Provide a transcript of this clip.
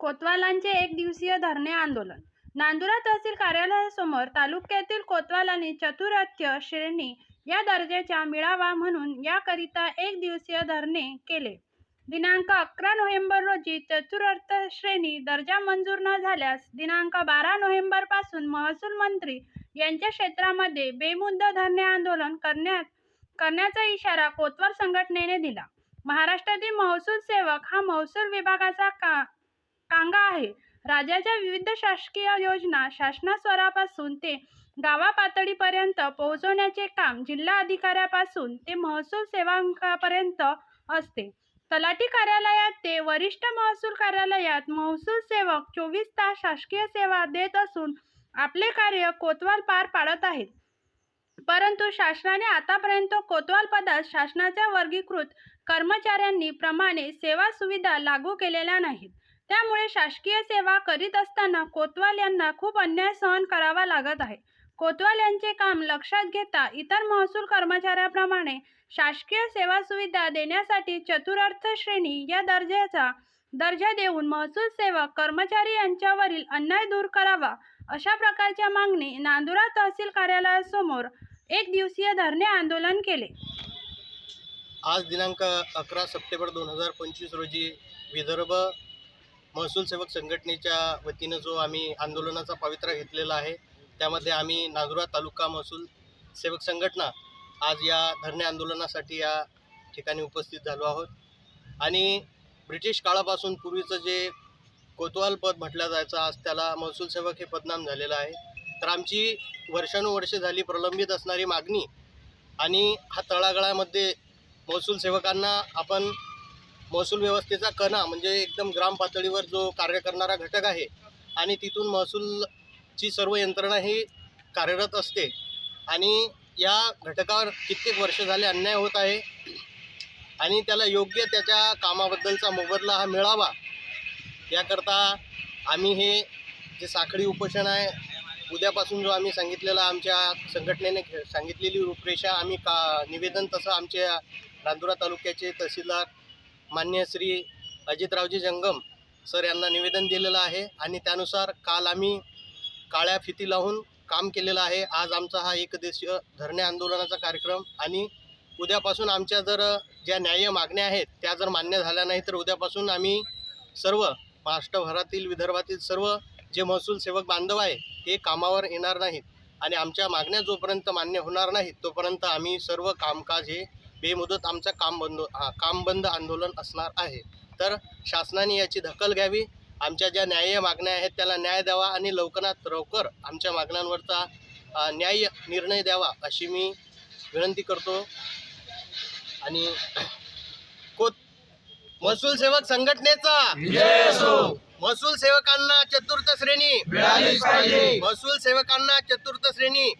कोतवालांचे एक दिवसीय धरणे आंदोलन. नांदुरा तहसील कार्यालयासमोर तालुक्यातील कोतवालांनी चतुरथ्य श्रेणी या दर्जाचा मिळावा म्हणून याकरिता एक दिवसीय धरणे केले. दिनांक अकरा नोव्हेंबर रोजी चतुर्थ श्रेणी दर्जा मंजूर न झाल्यास दिनांक बारा नोव्हेंबरपासून महसूल मंत्री यांच्या क्षेत्रामध्ये बेमुद्द धरणे आंदोलन करण्यात करण्याचा इशारा कोतवाल संघटनेने दिला. महाराष्ट्रातील महसूल सेवक हा महसूल विभागाचा का कांगा आहे. राज्याच्या विविध शासकीय योजना शासनास्वरापासून ते गावापातळीपर्यंत पोहोचवण्याचे काम जिल्हा अधिकाऱ्यापासून ते महसूल सेवांकापर्यंत असते. तलाठी कार्यालयात ते वरिष्ठ महसूल कार्यालयात महसूल सेवक चोवीस तास शासकीय सेवा देत असून आपले कार्य कोतवाल पार पाडत आहेत. परंतु शासनाने आतापर्यंत कोतवाल पदात शासनाच्या वर्गीकृत कर्मचाऱ्यांनी प्रमाणे सेवा सुविधा लागू केलेल्या नाहीत. त्यामुळे शासकीय सेवा करीत असताना कोतवाल यांना खूप अन्याय सहन करावा लागत आहे. कोतवाल यांचे काम लक्षात घेता इतर महसूल कर्मचाऱ्याप्रमाणे शासकीय सेवा सुविधा देण्यासाठी चतुरार्थ श्रेणी या दर्जाचा दर्जा देऊन महसूल सेवक कर्मचारी यांच्यावरील अन्याय दूर करावा अशा प्रकारच्या मागणी नांदुरा तहसील कार्यालयासमोर एक दिवसीय धरणे आंदोलन केले. आज दिनांक अकरा सप्टेंबर दोन हजार पंचवीस रोजी विदर्भ महसूल सेवक संघटनेच्या वतीनं जो आम्ही आंदोलनाचा पवित्रा घेतलेला आहे त्यामध्ये आम्ही नांदुरा तालुका महसूल सेवक संघटना आज या धरणे आंदोलनासाठी या ठिकाणी उपस्थित झालो आहोत. आणि ब्रिटिश काळापासून पूर्वीचं जे कोतवाल पद म्हटलं जायचं आज त्याला महसूल सेवक हे पदनाम झालेलं आहे. तर आमची वर्षानुवर्षे झाली प्रलंबित असणारी मागणी आणि हा तळागाळामध्ये महसूल सेवकांना आपण महसूल व्यवस्थेचा कणा म्हणजे एकदम ग्राम पातळीवर जो कार्य करणारा घटक आहे आणि तिथून महसूलची सर्व यंत्रणा ही कार्यरत असते. आणि या घटकावर कित्येक वर्ष झाले अन्याय होत आहे आणि त्याला योग्य त्याच्या कामाबद्दलचा मोबदला हा मिळावा याकरता आम्ही हे जे साखळी उपोषण आहे उद्यापासून जो आम्ही सांगितलेला आमच्या संघटनेने सांगितलेली रूपरेषा आम्ही का निवेदन तसं आमच्या नांदुरा तालुक्याचे तहसीलदार मान्य श्री अजितरावजी जंगम सर यांना निवेदन दिलेलं आहे आणि त्यानुसार काल आम्ही काळ्या फिती लावून काम केलेलं आहे. आज आमचा हा एकदेशीय धरणे आंदोलनाचा कार्यक्रम आणि उद्यापासून आमच्या जर ज्या न्याय्य मागण्या आहेत त्या जर मान्य झाल्या नाही तर उद्यापासून आम्ही सर्व महाराष्ट्रभरातील विदर्भातील सर्व जे महसूल सेवक बांधव आहे हे कामावर येणार नाहीत. आणि आमच्या मागण्या जोपर्यंत मान्य होणार नाहीत तोपर्यंत आम्ही सर्व कामकाज हे बेमुदत आमचं काम बंद काम बंद आंदोलन असणार आहे. तर शासनाने याची दखल घ्यावी. आमच्या ज्या न्याय्य मागण्या आहेत त्याला न्याय द्यावा आणि लवकरात लवकर आमच्या मागण्यांवरचा न्याय्य निर्णय द्यावा अशी मी विनंती करतो. आणि कोत महसूल सेवक संघटनेचा. महसूल सेवकांना चतुर्थ श्रेणी. महसूल सेवकांना चतुर्थ श्रेणी.